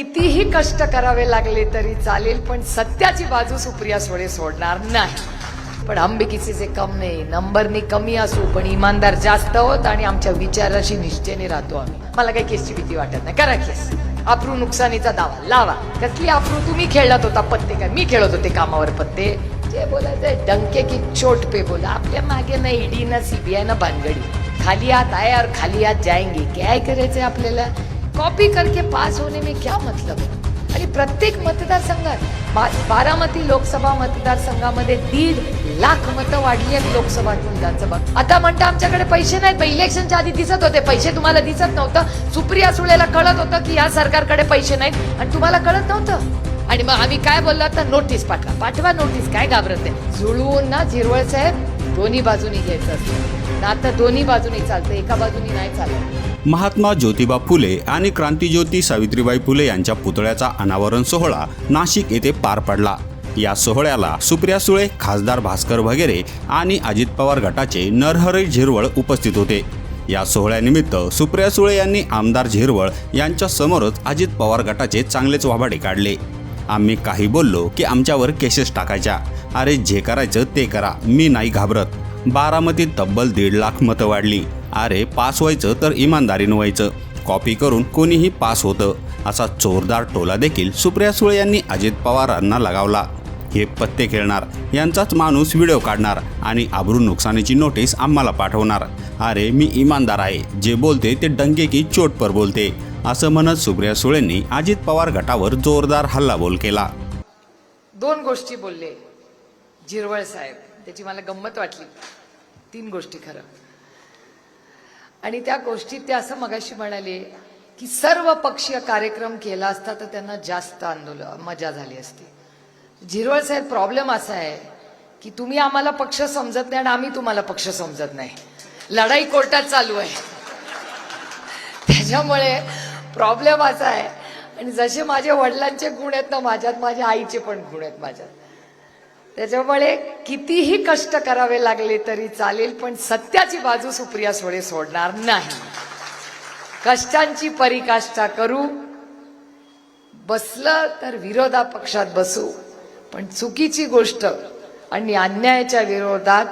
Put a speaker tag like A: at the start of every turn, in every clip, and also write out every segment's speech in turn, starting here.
A: कितीही कष्ट करावे लागले तरी चालेल पण सत्याची बाजू सुप्रिया सोळे सोडणार नाही. पण अंबिकीचे कम नाही नंबरनी कमी असू पण इमानदार जास्त होत आणि आमच्या विचाराशी निश्चयने राहतो आम्ही. मला काही केसची भीती वाटत नाही. करा केस. अप्रू नुकसानीचा दावा. लावा. कसली अप्रू? तुम्ही खेळत होता पत्ते काय मी खेळत होते कामावर पत्ते. जे बोलायचं डंके की चोट पे बोला. आपल्या मागे ना ईडी ना सीबीआय ना भानगडी. खाली आत आहे और खाली आत जायंगे. काय करायचंय आपल्याला? कॉपी करके पास होने में क्या मतलब है? आणि प्रत्येक मतदारसंघात बा- बारामती लोकसभा मतदारसंघामध्ये दीड लाख मतं वाढली आहेत लोकसभा विधानसभा. आता म्हणता आमच्याकडे पैसे नाहीत पण इलेक्शनच्या आधी दिसत होते. पैसे तुम्हाला दिसत नव्हतं. सुप्रिया सुळेला कळत होतं की या सरकारकडे पैसे नाहीत आणि तुम्हाला कळत नव्हतं. आणि मग आम्ही काय बोललो? तर नोटीस पाठवा. पाठवा नोटीस काय घाबरत आहे? जुळवून ना झिरवळ साहेब दोन्ही बाजूनी घ्यायचं असतं. ना आता दोन्ही बाजूनी चालतं एका बाजूनी नाही चालत.
B: महात्मा ज्योतिबा फुले आणि क्रांतीज्योती सावित्रीबाई फुले यांच्या पुतळ्याचा अनावरण सोहळा नाशिक येथे पार पडला. या सोहळ्याला सुप्रिया सुळे खासदार भास्कर वगैरे आणि अजित पवार गटाचे नरहरी झिरवळ उपस्थित होते. या सोहळ्यानिमित्त सुप्रिया सुळे यांनी आमदार झिरवळ यांच्या समोरच अजित पवार गटाचे चांगलेच वाभाडे काढले. आम्ही काही बोललो की आमच्यावर केसेस टाकायच्या. अरे जे करायचं ते करा मी नाही घाबरत. बारामतीत तब्बल दीड लाख मतं वाढली. अरे पास व्हायचं तर इमानदारीनं व्हायचं. कॉपी करून कोणीही पास होतं असा चोरदार टोला देखील सुप्रिया सुळे यांनी अजित पवारांना लगावला. हे पत्ते खेळणार यांचाच माणूस व्हिडिओ काढणार आणि आबरू नुकसानीची नोटीस आम्हाला पाठवणार. अरे मी इमानदार आहे जे बोलते ते डंके की चोट पर बोलते असं म्हणत सुप्रिया सुळेंनी अजित पवार गटावर जोरदार हल्लाबोल केला.
A: दोन गोष्टी बोलले. झिरवळ साहेब त्याची मला गंमत वाटली. तीन गोष्टी खरं. आणि त्या गोष्टीत ते असं मगाशी म्हणाले की सर्व पक्षीय कार्यक्रम केला असता तर त्यांना जास्त आंदोलन मजा झाली असती. झिरवळ साहेब प्रॉब्लेम असा आहे की तुम्ही आम्हाला पक्ष समजत नाही आणि आम्ही तुम्हाला पक्ष समजत नाही. लढाई कोर्टात चालू आहे. त्याच्यामुळे प्रॉब्लेम असा आहे. आणि जसे माझ्या वडिलांचे गुण आहेत ना माझ्यात माझ्या आईचे पण गुण आहेत माझ्यात. त्याच्यामुळे कितीही कष्ट करावे लागले तरी चालेल पण सत्याची बाजू सुप्रिया सुळे सोडणार नाही. कष्टांची परिकाष्ठा करू. बसलं तर विरोधा पक्षात बसू. पण चुकीची गोष्ट आणि अन्यायाच्या विरोधात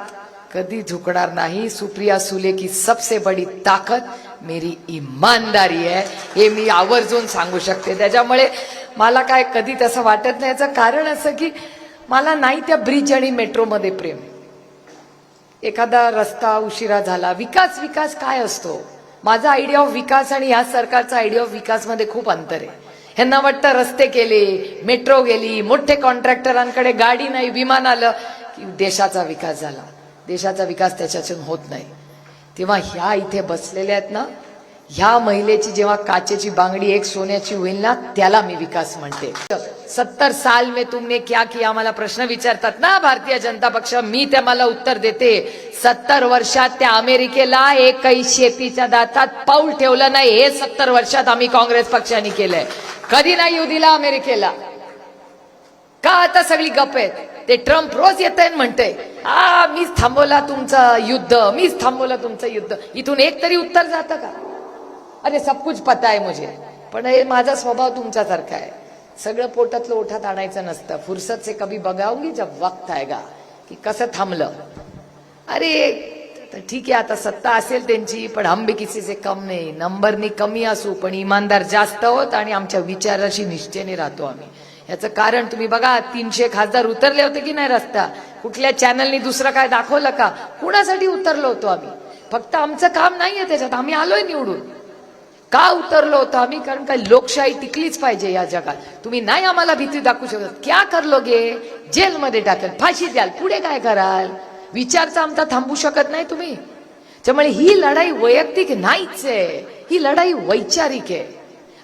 A: कधी झुकणार नाही. सुप्रिया सुले की सबसे बडी ताकद मेरी इमानदारी आहे. हे मी आवर्जून सांगू शकते. त्याच्यामुळे मला काय कधी तसं वाटत नाही. याचं कारण असं की मला नाही त्या ब्रिज आणि मेट्रोमध्ये प्रेम. एखादा रस्ता उशिरा झाला विकास विकास काय असतो? माझा आयडिया ऑफ विकास आणि या सरकारचा आयडिया ऑफ विकासमध्ये खूप अंतर आहे. ह्यांना वाटतं रस्ते केले मेट्रो गेली मोठे कॉन्ट्रॅक्टरांकडे गाडी नाही विमान आलं की देशाचा विकास झाला. देशाचा विकास त्याच्यातून होत नाही. तेव्हा ह्या इथे बसलेल्या आहेत ना ह्या महिलेची जेव्हा काचेची बांगडी एक सोन्याची होईल ना त्याला मी विकास म्हणते. सत्तर साल में तुमने क्या किया? मला प्रश्न विचारतात ना भारतीय जनता पक्ष मी त्या मला उत्तर देते. सत्तर वर्षात त्या अमेरिकेला एकही शेतीच्या दातात पाऊल ठेवलं नाही. हे सत्तर वर्षात आम्ही काँग्रेस पक्षाने केलंय. कधी नाही येऊ दिला अमेरिकेला. का आता सगळी गप आहेत? ते ट्रम्प रोज येत आहे म्हणते आ मीच थांबवला तुमचं युद्ध मीच थांबवलं तुमचं युद्ध. इथून एक तरी उत्तर जातं का? अरे सब कुछ पता आहे मुझे। पण हे माझा स्वभाव तुमच्यासारखा आहे. सगळं पोटातलं ओठात आणायचं नसतं. फुरसत से कभी बघावगी जब वक्त आएगा की कसं थांबलं. अरे तर ठीक आहे आता सत्ता असेल त्यांची पण आंबे किसीचे कम नाही. नंबरनी कमी असू पण इमानदार जास्त होत आणि आमच्या विचाराशी निश्चयने राहतो आम्ही. याचं कारण तुम्ही बघा तीनशे खासदार उतरले होते की नाही रस्ता? कुठल्या चॅनलनी दुसरं काय दाखवलं का? कुणासाठी उतरलो होतो आम्ही? फक्त आमचं काम नाहीये त्याच्यात. आम्ही आलोय निवडून. का उतरलो होतो आम्ही? कारण काय लोकशाही टिकलीच पाहिजे या जगात. तुम्ही नाही आम्हाला भीती दाखवू शकत. क्या करलो गे? जेलमध्ये टाकल. फाशी द्याल. पुढे काय कराल? विचारचा आमचा थांबू शकत नाही तुम्ही. त्यामुळे ही लढाई वैयक्तिक नाहीच आहे. ही लढाई वैचारिक आहे.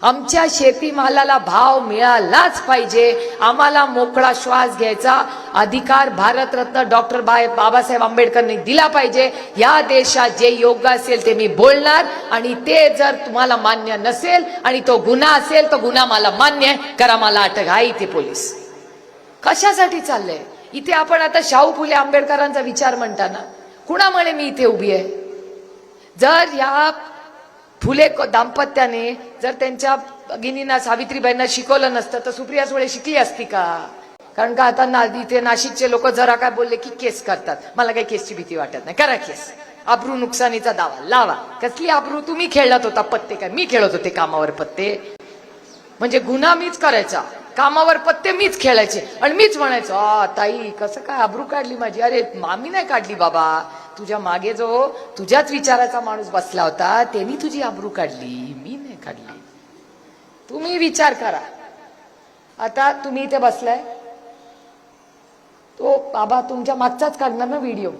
A: आमच्या शेतीमालाला भाव मिळालाच पाहिजे. आम्हाला मोकळा श्वास घ्यायचा. अधिकार भारतरत्न डॉक्टर बाय बाबासाहेब आंबेडकरने दिला पाहिजे. या देशात जे योग्य असेल ते मी बोलणार आणि ते जर तुम्हाला मान्य नसेल आणि तो गुन्हा असेल तो गुन्हा मला मान्य आहे. करा मला अटक. आहे इथे पोलीस. कशासाठी चाललंय? इथे आपण आता शाहू फुले आंबेडकरांचा विचार म्हणताना. कुणामुळे मी इथे उभी आहे? जर या फुले दाम्पत्याने जर त्यांच्या भगिनींना सावित्रीबाईंना शिकवलं नसतं तर सुप्रिया सुळे शिकली असती का? कारण का आता ना इथे नाशिकचे लोक जरा काय बोलले की केस करतात. मला काही केसची भीती वाटत नाही. करा केस. अब्रू नुकसानीचा दावा. लावा. कसली आब्रू तुम्ही खेळत होता पत्ते काय? मी खेळत होते कामावर पत्ते. म्हणजे गुन्हा मीच करायचा. कामावर पत्ते मीच खेळायचे. आणि मीच म्हणायचो आ ताई कसं काय आब्रू काढली माझी? अरे मामी नाही काढली बाबा. तुझ्या मागे जो तुझ्याच विचाराचा माणूस बसला होता त्यांनी तुझी आबरू काढली मी नाही काढली. तुम्ही विचार करा. आता तुम्ही इथे बसलाय. तो बाबा तुमच्या मागचाच काढणार ना व्हिडिओ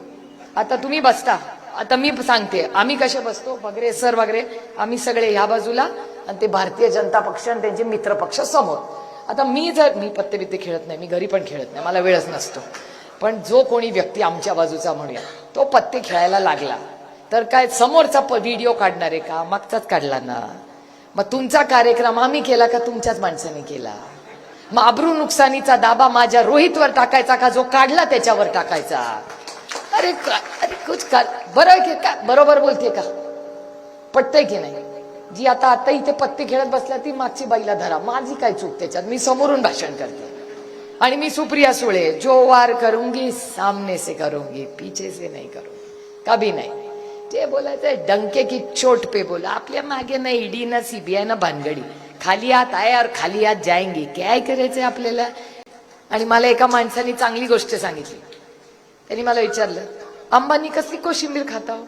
A: आता तुम्ही बसता. आता मी सांगते आम्ही कसे बसतो वगैरे सर वगैरे आम्ही सगळे ह्या बाजूला आणि ते भारतीय जनता पक्ष आणि त्यांचे मित्र पक्ष समोर. आता मी जर मी पत्ते बित्ते खेळत नाही मी घरी पण खेळत नाही मला वेळच नसतो. पण जो कोणी व्यक्ती आमच्या बाजूचा म्हणूया तो पत्ते खेळायला लागला. तर काय समोरचा व्हिडिओ काढणार आहे का? मागचाच काढला ना. मग तुमचा कार्यक्रम आम्ही केला का तुमच्याच माणसाने केला? मग अब्रू नुकसानीचा दाबा माझ्या रोहितवर टाकायचा का जो काढला त्याच्यावर टाकायचा? अरे अरे कुछ का बरं की का? बरोबर बोलते का? पटतंय की नाही? जी आता आता इथे पत्ते खेळत बसल्या ती मागची बाईला धरा. माझी काय चूक त्याच्यात? मी समोरून भाषण करते. आणि मी सुप्रिया सुळे जो वार करूंगी सामने से करूंगी पीछे से नाही करूंगी कभी नाही। जे बोलायचं डंके की चोट पे बोला आपल्या मागे ना ईडी ना सीबीआय ना भानगडी खाली हात आहे और खाली हात जायंगी काय करायचंय आपल्याला? आणि मला एका माणसाने चांगली गोष्ट सांगितली. त्यांनी मला विचारलं अंबानी कसली कोशिंबीर खाता हो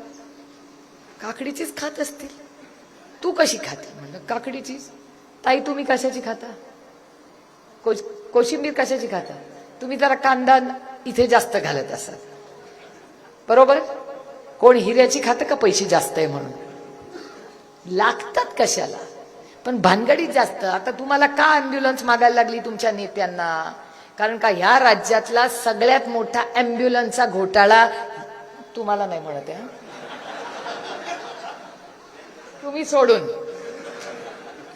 A: काकडीचीच खात असतील. तू कशी खाते? म्हणलं काकडीचीच. ताई तुम्ही कशाची खाता? कोश कोशिंबीर कशाची खाता? तुम्ही जरा कांदा इथे जास्त घालत असाल. बरोबर? कोण हिऱ्याची खातं का पैसे जास्त आहे म्हणून? लागतात कशाला? पण भानगडीत जास्त. आता तुम्हाला का अँब्युलन्स मागायला लागली तुमच्या नेत्यांना? कारण का ह्या राज्यातला सगळ्यात मोठा अँब्युलन्सचा घोटाळा तुम्हाला नाही म्हणत आहे तुम्ही सोडून.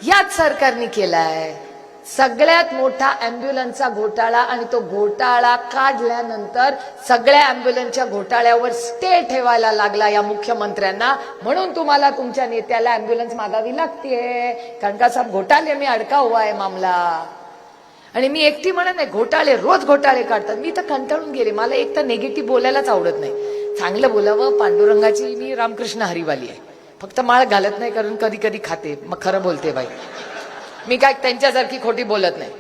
A: याच सरकारने केलाय. सगळ्यात मोठा अँब्युलन्सचा घोटाळा आणि तो घोटाळा काढल्यानंतर सगळ्या अँब्युलन्सच्या घोटाळ्यावर स्टे ठेवायला लागला या मुख्यमंत्र्यांना. म्हणून तुम्हाला तुमच्या नेत्याला अँब्युलन्स मागावी लागते कारण का साहेब घोटाळे मी अडका हुआ आहे मामला. आणि मी एकटी म्हणत नाही घोटाळे रोज घोटाळे काढतात. मी तर कंटाळून गेले. मला एक तर निगेटिव्ह बोलायलाच आवडत नाही. चांगलं बोलावं पांडुरंगाची मी रामकृष्ण हरिवाली आहे. फक्त माळ घालत नाही कारण कधी कधी खाते. मग खरं बोलते बाई. मी काय त्यांच्यासारखी खोटी बोलत नाही.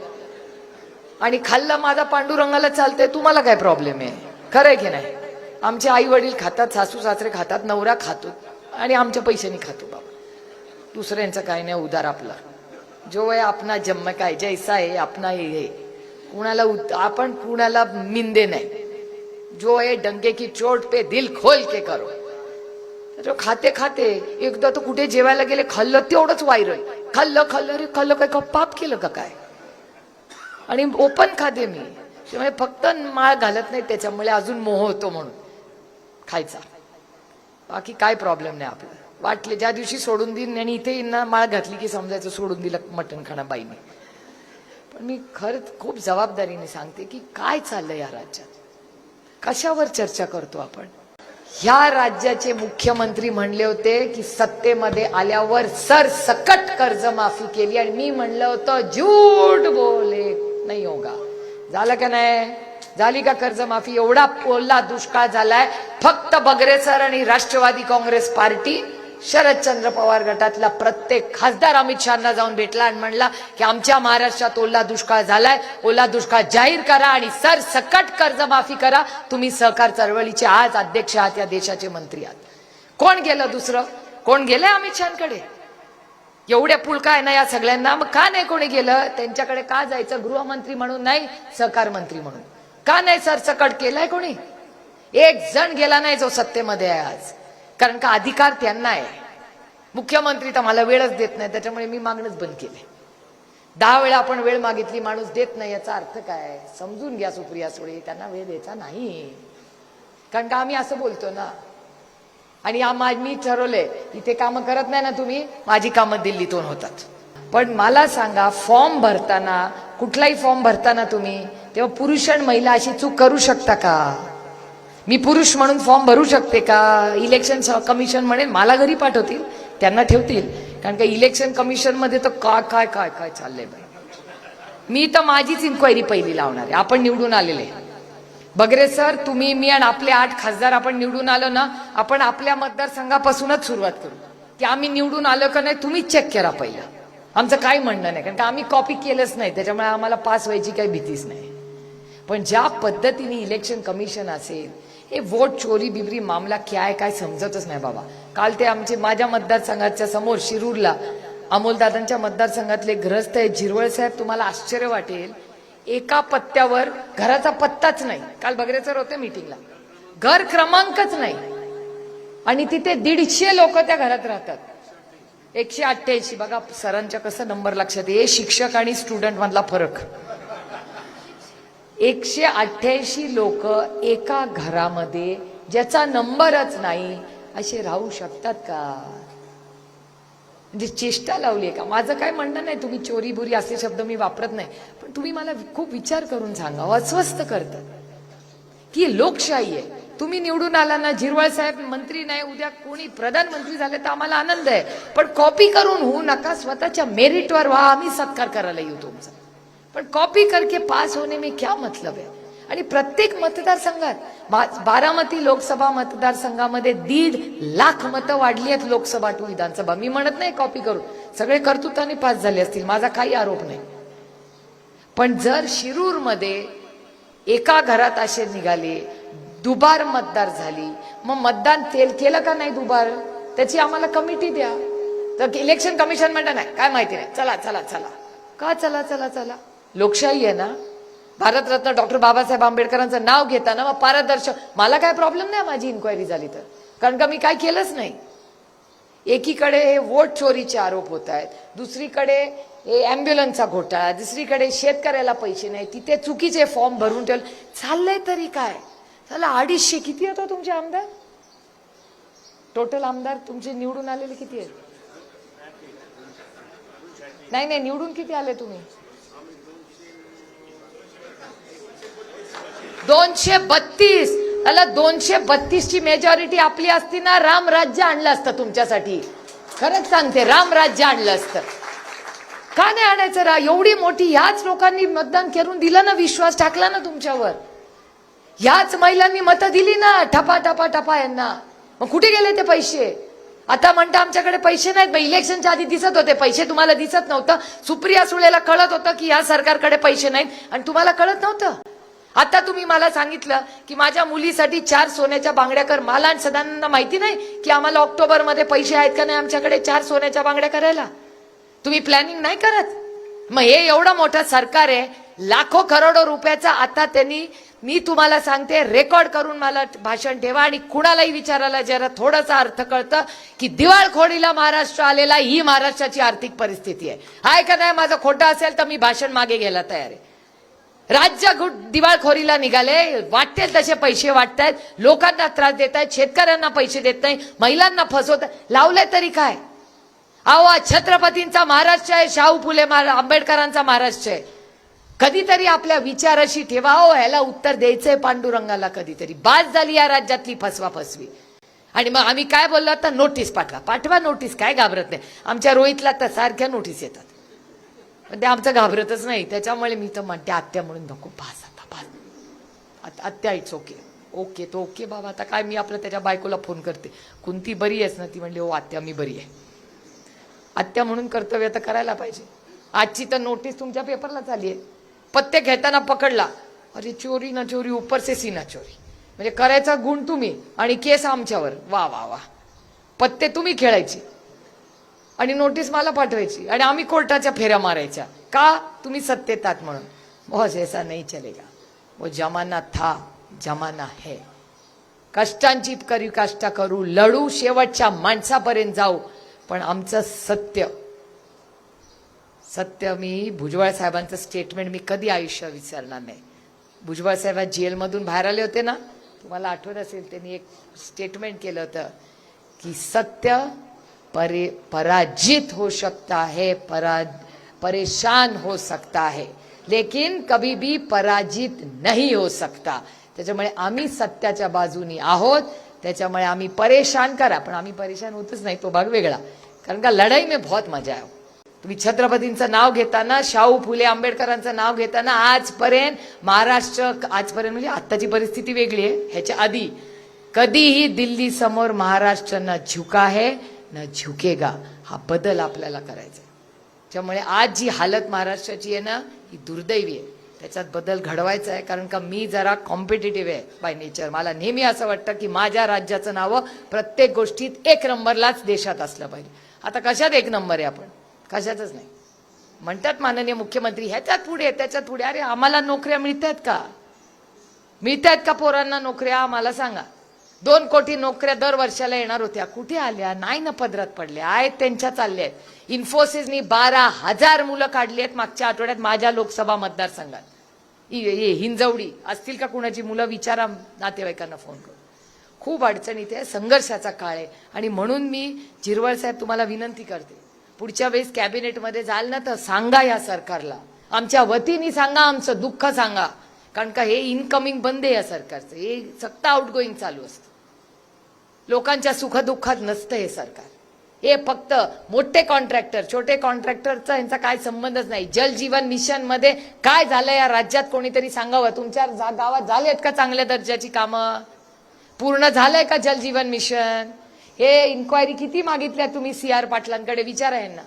A: आणि खाल्लं माझा पांडुरंगाला चालतंय तुम्हाला काय प्रॉब्लेम आहे? खरं आहे की नाही? आमचे आई वडील खातात सासू सासरे खातात नवरा खातो आणि आमच्या पैशांनी खातो बाबा. दुसऱ्यांचं काही नाही उदार आपला. जो आहे आपला जन्म काय जैसा आहे आपला हे हे. कुणाला आपण कुणाला मिंदे नाही. जो आहे डंके की चोट पे दिल खोल के करो. खाते खाते एकदा तर कुठे जेवायला गेले खाल्लं तेवढंच व्हायरल. खाल्लं खाल्लं रे खाल्लं काय का पाप केलं का काय? आणि ओपन खाते मी. त्यामुळे फक्त माळ घालत नाही त्याच्यामुळे अजून मोह होतो म्हणून. खायचा. बाकी काय प्रॉब्लेम नाही आपला. वाटले ज्या दिवशी सोडून देईन आणि इथे ना माळ घातली की समजायचं सोडून दिलं मटण खाणं बाईने. पण मी खरंच खूप जबाबदारीने सांगते की काय चाललं या राज्यात? कशावर चर्चा करतो आपण? ह्या राज्याचे मुख्यमंत्री म्हणले होते की सत्तेमध्ये आल्यावर सर सकट कर्जमाफी केली आणि मी म्हणलं होतं झूट बोले. नाही होगा झालं का नाही? झाली का कर्जमाफी? एवढा ओला दुष्काळ झालाय. फक्त बगरे सर आणि राष्ट्रवादी काँग्रेस पार्टी शरदचंद्र पवार गटातला प्रत्येक खासदार अमित शहाना जाऊन भेटला आणि म्हणला की आमच्या महाराष्ट्रात ओला दुष्काळ झालाय ओला दुष्काळ जाहीर करा आणि सर सकट कर्जमाफी करा. तुम्ही सहकार चळवळीचे आज अध्यक्ष आहात या देशाचे मंत्री आहात. कोण गेलं दुसरं? कोण गेलंय अमित शहाकडे? एवढ्या पुलका आहे ना या सगळ्यांना? मग का नाही कोणी गेलं? त्यांच्याकडे का जायचं? गृहमंत्री म्हणून नाही सहकार मंत्री म्हणून. का नाही सरसकट केलाय कोणी? एक जण गेला नाही जो सत्तेमध्ये आहे आज. कारण का अधिकार त्यांना आहे. मुख्यमंत्री तर मला वेळच देत नाही त्याच्यामुळे मी मागणंच बंद केले. दहा वेळा आपण वेळ मागितली माणूस देत नाही याचा अर्थ काय? समजून घ्या सुप्रिया सुळे त्यांना वेळ द्यायचा नाही. कारण का आम्ही असं बोलतो ना? आणि मी ठरवलंय इथे कामं करत नाही ना तुम्ही माझी कामं दिल्लीतून होतात. पण मला सांगा फॉर्म भरताना कुठलाही फॉर्म भरताना तुम्ही तेव्हा पुरुष आणि महिला अशी चूक करू शकता का? मी पुरुष म्हणून फॉर्म भरू शकते का? इलेक्शन कमिशन म्हणेल मला घरी पाठवतील त्यांना ठेवतील. कारण का इलेक्शन कमिशनमध्ये तर काय काय काय काय चाललंय बाई मी तर माझीच इन्क्वायरी पहिली लावणार आहे. आपण निवडून आलेले बगरे सर तुम्ही मी आणि आपले आठ खासदार आपण निवडून आलो ना आपण आपल्या मतदारसंघापासूनच सुरुवात करू. की आम्ही निवडून आलो का नाही तुम्हीच चेक करा पहिला. आमचं काय म्हणणं नाही कारण का आम्ही कॉपी केलंच नाही त्याच्यामुळे आम्हाला पास व्हायची काही भीतीच नाही. पण ज्या पद्धतीने इलेक्शन कमिशन असेल हे वोट चोरी बिबरी मामला काय काय समजतच नाही बाबा. काल ते आमचे माझ्या मतदारसंघाच्या समोर शिरूरला अमोलदादांच्या मतदारसंघातले ग्रस्त आहे झिरवळ साहेब तुम्हाला आश्चर्य वाटेल एका पत्त्यावर घराचा पत्ताच नाही. काल बगरेचर होते मीटिंगला घर क्रमांकच नाही. आणि तिथे दीडशे लोक त्या घरात राहतात. एकशे अठ्ठ्याऐंशी. बघा सरांच्या कसं नंबर लक्षात ये शिक्षक आणि स्टुडंट मधला फरक. एकशे अठ्ठ्याऐंशी लोक एका घरामध्ये ज्याचा नंबरच नाही असे राहू शकतात का? म्हणजे चेष्टा लावली आहे का? माझं काय म्हणणं नाही तुम्ही चोरी बुरी असे शब्द मी वापरत नाही. पण तुम्ही मला खूप विचार करून सांगा अस्वस्थ करतात की लोकशाही आहे. तुम्ही निवडून आला ना झिरवळ साहेब मंत्री नाही उद्या कोणी प्रधानमंत्री झाले तर आम्हाला आनंद आहे. पण कॉपी करून होऊ नका स्वतःच्या मेरिटवर व्हा आम्ही सत्कार करायला येऊ तुमचा. पण कॉपी करके पास होने में क्या मतलब है? आणि प्रत्येक मतदारसंघात बारामती लोकसभा मतदारसंघामध्ये दीड लाख मतं वाढली आहेत लोकसभा टू विधानसभा. मी म्हणत नाही कॉपी करून. सगळे कर्तृत्वाने पास झाले असतील. माझा काही आरोप नाही. पण जर शिरूरमध्ये एका घरात असे निघाले दुबार मतदार झाली मग मतदान तेल केलं का नाही दुबार? त्याची आम्हाला कमिटी द्या. तर इलेक्शन कमिशन म्हणतं नाही. काय माहिती नाही. चला चला चला. का चला चला चला? लोकशाही आहे ना? भारतरत्न डॉक्टर बाबासाहेब आंबेडकरांचं नाव घेताना मग पारदर्शक मला काय प्रॉब्लेम नाही माझी इन्क्वायरी झाली तर. कारण का मी काय केलंच नाही. एकीकडे हे वोट चोरीचे आरोप होत आहेत. दुसरीकडे हे ॲम्ब्युलन्सचा घोटाळा दुसरीकडे शेतकऱ्याला पैसे नाही. तिथे चुकीचे फॉर्म भरून ठेवले. चाललंय तरी काय? चला अडीचशे किती होता तुमचे आमदार? टोटल आमदार तुमचे निवडून आलेले किती आहेत? नाही नाही निवडून किती आले तुम्ही? दोनशे बत्तीस. त्याला दोनशे बत्तीस ची मेजॉरिटी आपली असती ना राम राज्य आणलं असतं तुमच्यासाठी. खरंच सांगते राम राज्य आणलं असतं. का नाही आणायचं रा? एवढी मोठी ह्याच लोकांनी मतदान करून दिलं ना विश्वास टाकला ना तुमच्यावर. ह्याच महिलांनी मतं दिली ना ठपा ठपा ठपा यांना. मग कुठे गेले ते पैसे? आता म्हणता आमच्याकडे पैसे नाहीत मग इलेक्शनच्या आधी दिसत होते पैसे तुम्हाला दिसत नव्हतं. सुप्रिया सुळेला कळत होतं की ह्या सरकारकडे पैसे नाहीत आणि तुम्हाला कळत नव्हतं. आता तुम्ही मला सांगितलं की माझ्या मुलीसाठी चार सोन्याच्या बांगड्या कर. मला आणि सदांना माहिती नाही की आम्हाला ऑक्टोबरमध्ये पैसे आहेत का नाही आमच्याकडे चार सोन्याच्या बांगड्या करायला. तुम्ही प्लॅनिंग नाही करत? मग हे एवढं मोठं सरकार आहे लाखो करोडो रुपयाचा आता त्यांनी मी तुम्हाला सांगते रेकॉर्ड करून मला भाषण ठेवा आणि कुणालाही विचारायला जरा थोडासा अर्थ कळतं की दिवाळखोरीला महाराष्ट्र आलेला ही महाराष्ट्राची आर्थिक परिस्थिती आहे. हाय का नाही? माझं खोटं असेल तर मी भाषण मागे घ्यायला तयार आहे. राज्य गुट दिवाळखोरीला निघाले. वाटतील तसे पैसे वाटतायत. लोकांना त्रास देत आहेत शेतकऱ्यांना पैसे देत नाही. महिलांना फसवत लावले तरी काय? अहो छत्रपतींचा महाराष्ट्र आहे. शाहू फुले महारा- आंबेडकरांचा महाराष्ट्र आहे. कधीतरी आपल्या विचाराशी ठेवा. हो ह्याला उत्तर द्यायचंय पांडुरंगाला कधीतरी. बाद झाली या राज्यातली फसवा फसवी आणि मग आम्ही काय बोललो? आता नोटीस पाठवा. पाठवा नोटीस काय घाबरत नाही. आमच्या रोहितला तर सारख्या नोटीस येतात. पण ते आमचं घाबरतच नाही. त्याच्यामुळे मी तर म्हणते आत्या म्हणून नको भास आता भास आत्या इट्स ओके ओके तो ओके बाबा. आता काय मी आपलं त्याच्या बायकोला फोन करते. कुंती बरी आहेस ना ती म्हणली हो आत्या मी बरी आहे. आत्या म्हणून कर्तव्य तर करायला पाहिजे. आजची तर नोटीस तुमच्या पेपरला झाली आहे. पत्ते घेताना पकडला. अरे चोरी ना चोरी ऊपर से सीना चोरी. म्हणजे करायचा गुण तुम्ही आणि केस आमच्यावर. वा वा वा. पत्ते तुम्ही खेळायची. आणि नोटीस मला पाठवायची आणि आम्ही कोर्टाच्या फेऱ्या मारायच्या. का? तुम्ही सत्तेतात म्हणून. बॉस ऐसा नाही चलेगा. वो जमाना था जमाना है. कष्टांची करी कष्ट करू लढू शेवटच्या माणसापर्यंत जाऊ. पण आमचं सत्य सत्य मी भुजबळ साहेबांचं स्टेटमेंट मी कधी आयुष्य विसरणार नाही. भुजबळ साहेब जेलमधून बाहेर आले होते ना? तुम्हाला आठवत असेल त्यांनी एक स्टेटमेंट केलं होतं की सत्य परे पराजित हो सकता है परा परेशान हो सकता है। लेकिन कभी भी पराजित नहीं हो सकता। त्याच्यामुळे आम्ही सत्याच्या बाजूनी आहोत त्याच्यामुळे आम्ही परेशान करा पण आम्ही परेशान होतच नाही तो भाग वेगळा. कारण का लढाई में बहुत मजा आहे. तुम्ही छत्रपतींचं नाव घेताना शाहू फुले आंबेडकरांचं नाव घेताना आजपर्यंत महाराष्ट्र आजपर्यंत म्हणजे आत्ताची परिस्थिती वेगळी आहे ह्याच्या आधी. कधीही दिल्ली समोर महाराष्ट्र न झुका आहे न झुकेगा. हा बदल आपल्याला करायचा आहे. त्यामुळे आज जी हालत महाराष्ट्राची आहे ना ही दुर्दैवी आहे. त्याच्यात बदल घडवायचा आहे कारण का मी जरा कॉम्पिटेटिव्ह आहे बाय नेचर मला नेहमी असं वाटतं की माझ्या राज्याचं नावं प्रत्येक गोष्टीत एक नंबरलाच देशात असलं पाहिजे. आता कशात एक नंबर आहे आपण? कशातच नाही. म्हणतात माननीय मुख्यमंत्री ह्याच्यात पुढे त्याच्यात पुढे. अरे आम्हाला नोकऱ्या मिळत आहेत का? मिळत आहेत का पोरांना नोकऱ्या? आम्हाला सांगा. दोन कोटी नोकऱ्या दर वर्षाला येणार होत्या. कुठे आल्या? नाही ना पदरात पडल्या. आहेत त्यांच्या चालल्या आहेत. इन्फोसिसनी बारा हजार मुलं काढली आहेत मागच्या आठवड्यात माझ्या लोकसभा मतदारसंघात. इ- हिंजवडी. असतील का कुणाची मुलं? विचारा नातेवाईकांना फोन करून. खूप अडचणीत आहे. संघर्षाचा काळ आहे. आणि म्हणून मी झिरवळ साहेब तुम्हाला विनंती करते. पुढच्या वेळेस कॅबिनेटमध्ये जाल ना तर सांगा या सरकारला. आमच्या वतीने सांगा आमचं दुःख सांगा. कारण का हे इनकमिंग बंद आहे या सरकारचं. हे सत्ता आउटगोईंग चालू असतं. लोकांच्या सुखदुःखात नसतं हे सरकार. हे फक्त मोठे कॉन्ट्रॅक्टर छोटे कॉन्ट्रॅक्टरचा यांचा काय संबंधच नाही. जल जीवन मिशनमध्ये काय झालं या राज्यात कोणीतरी सांगावं? तुमच्या जा- गावात झालेत का चांगल्या दर्जाची कामं? पूर्ण झालंय का जल जीवन मिशन हे इन्क्वायरी किती मागितल्या तुम्ही सी आर पाटलांकडे? विचारा यांना.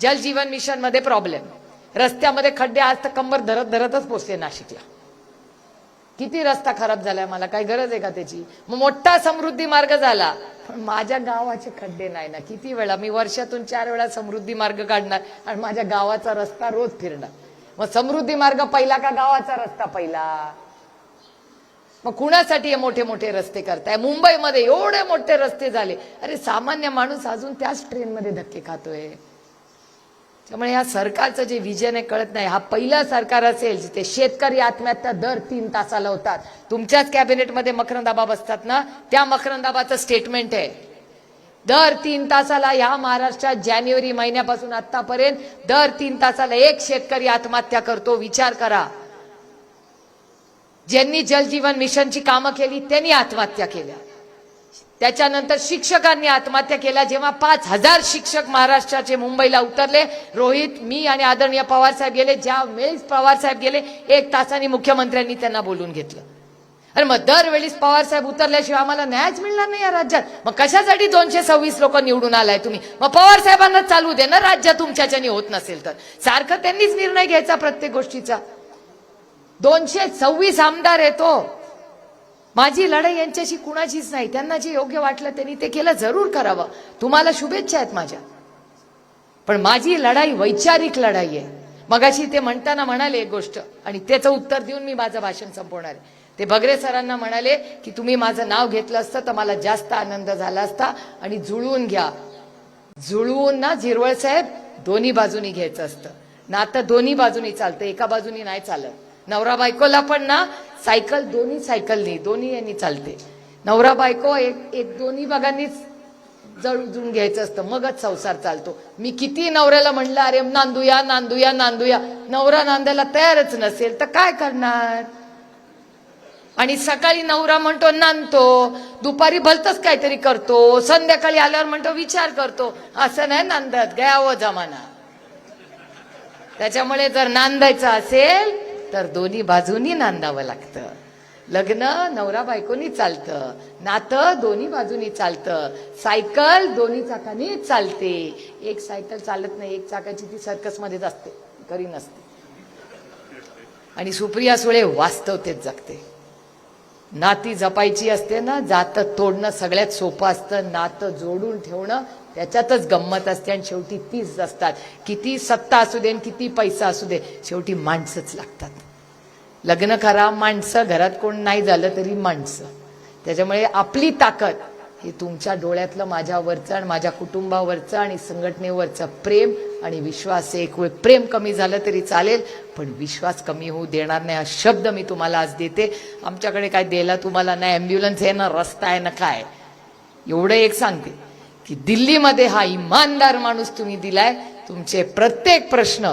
A: जल जीवन मिशनमध्ये प्रॉब्लेम रस्त्यामध्ये खड्डे आज तर कंबर धरत धरतच पोचले नाशिकला. किती रस्ता खराब झालाय मला काय गरज आहे का त्याची? मग मोठा समृद्धी मार्ग झाला. पण माझ्या गावाचे खड्डे नाही ना किती वेळा मी वर्षातून चार वेळा समृद्धी मार्ग काढणार आणि माझ्या गावाचा रस्ता रोज फिरणार. मग समृद्धी मार्ग पहिला का गावाचा रस्ता पहिला? मग कुणासाठी हे मोठे मोठे रस्ते करताय? मुंबईमध्ये एवढे मोठे रस्ते झाले. अरे सामान्य माणूस अजून त्याच ट्रेनमध्ये धक्के खातोय. त्यामुळे या सरकारचं जे विजन आहे कळत नाही. हा पहिला सरकार असेल जिथे शेतकरी आत्महत्या दर तीन तासाला होतात. तुमच्याच कॅबिनेटमध्ये मकरंदाबा बसतात ना? त्या मकरंदाबाचं स्टेटमेंट आहे. दर तीन तासाला या महाराष्ट्रात जानेवारी महिन्यापासून आतापर्यंत दर तीन तासाला एक शेतकरी आत्महत्या करतो. विचार करा. ज्यांनी जलजीवन मिशनची कामं केली त्यांनी आत्महत्या केल्या. त्याच्यानंतर शिक्षकांनी आत्महत्या केल्या. जेव्हा पाच हजार शिक्षक महाराष्ट्राचे मुंबईला उतरले रोहित मी आणि आदरणीय पवार साहेब गेले. ज्या वेळेस पवार साहेब गेले एक तासाने मुख्यमंत्र्यांनी त्यांना बोलून घेतलं. अरे मग दरवेळीस पवार साहेब उतरल्याशिवाय आम्हाला न्यायच मिळणार नाही या राज्यात. मग कशासाठी दोनशे सव्वीस लोक निवडून आलाय तुम्ही? मग पवार साहेबांना चालू दे ना राज्य तुमच्याच्याने होत नसेल तर. सारखं त्यांनीच निर्णय घ्यायचा प्रत्येक गोष्टीचा. दोनशे सव्वीस आमदार येतो माझी लढाई यांच्याशी कुणाचीच नाही. त्यांना जे योग्य वाटलं त्यांनी ते केलं. जरूर करावं. तुम्हाला शुभेच्छा आहेत माझ्या. पण माझी लढाई वैचारिक लढाई आहे. मगाशी ते म्हणताना म्हणाले एक गोष्ट आणि त्याचं उत्तर देऊन मी माझं भाषण संपवणार आहे. ते बगरे सरांना म्हणाले की तुम्ही माझं नाव घेतलं असतं तर मला जास्त आनंद झाला असता आणि जुळवून घ्या. जुळवून ना झिरवळ साहेब दोन्ही बाजूनी घ्यायचं असतं. ना आता दोन्ही बाजूनी चालतं. एका बाजूनी नाही चालत. नवरा बायकोला पण ना सायकल दोन्ही सायकलनी दोन्ही यांनी चालते. नवरा बायको एक एक दोन्ही भागांनीच जळून घ्यायचं असतं मगच संसार चालतो. मी किती नवऱ्याला म्हणलं अरे नांदूया नांदूया नांदूया. नवरा नांदायला तयारच नसेल तर काय करणार? आणि सकाळी नवरा म्हणतो नांदतो. दुपारी भलतच काहीतरी करतो. संध्याकाळी आल्यावर म्हणतो विचार करतो. असं नाही नांदत गयावं जमाना. त्याच्यामुळे जर नांदायचं असेल तर दोन्ही बाजूनी नांदावं लागतं. लग्न नवरा बायकोनी चालतं. नातं दोन्ही बाजूनी चालतं. सायकल दोन्ही चाकानी चालते. एक सायकल चालत नाही एक चाकाची ती सर्कसमध्येच असते. घरी नसते. आणि सुप्रिया सुळे वास्तवतेत जगते. नाती जपायची असते ना जातं तोडणं सगळ्यात सोपं असतं. नातं जोडून ठेवणं त्याच्यातच गंमत असते आणि शेवटी तीच असतात. किती सत्ता असू दे आणि किती पैसा असू दे शेवटी माणसंच लागतात. लग्न करा माणसं. घरात कोण नाही झालं तरी माणसं. त्याच्यामुळे आपली ताकद हे तुमच्या डोळ्यातलं माझ्यावरचं आणि माझ्या कुटुंबावरचं आणि संघटनेवरचं प्रेम आणि विश्वास एक वेळ प्रेम कमी झालं तरी चालेल पण विश्वास कमी होऊ देणार नाही हा शब्द मी तुम्हाला आज देते. आमच्याकडे काय द्यायला तुम्हाला नाही ॲम्ब्युलन्स आहे ना रस्ता आहे ना काय? एवढं एक सांगते. की दिल्लीमध्ये हा इमानदार माणूस तुम्ही दिलाय तुमचे प्रत्येक प्रश्न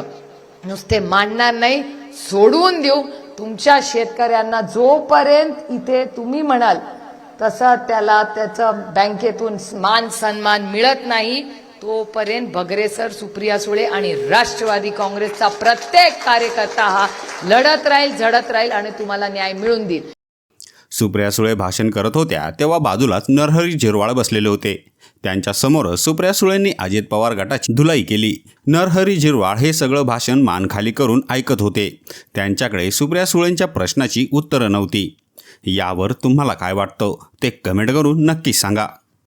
A: नुसते मांडणार नाही सोडवून देऊ. तुमच्या शेतकऱ्यांना जोपर्यंत इथे तुम्ही म्हणाल तसं त्याला त्याचं बँकेतून मान सन्मान मिळत नाही तोपर्यंत भगरेसर सुप्रिया सुळे आणि राष्ट्रवादी काँग्रेसचा प्रत्येक कार्यकर्ता हा लढत राहील झडत राहील आणि तुम्हाला न्याय मिळून देईल.
B: सुप्रिया सुळे भाषण करत होत्या तेव्हा बाजूलाच नरहरी झिरवाळ बसलेले होते. त्यांच्यासमोरच सुप्रिया सुळेंनी अजित पवार गटाची धुलाई केली. नरहरी झिरवाळ हे सगळं भाषण मानखाली करून ऐकत होते. त्यांच्याकडे सुप्रिया सुळेंच्या प्रश्नाची उत्तरं नव्हती. यावर तुम्हाला काय वाटतं? ते कमेंट करून नक्की सांगा.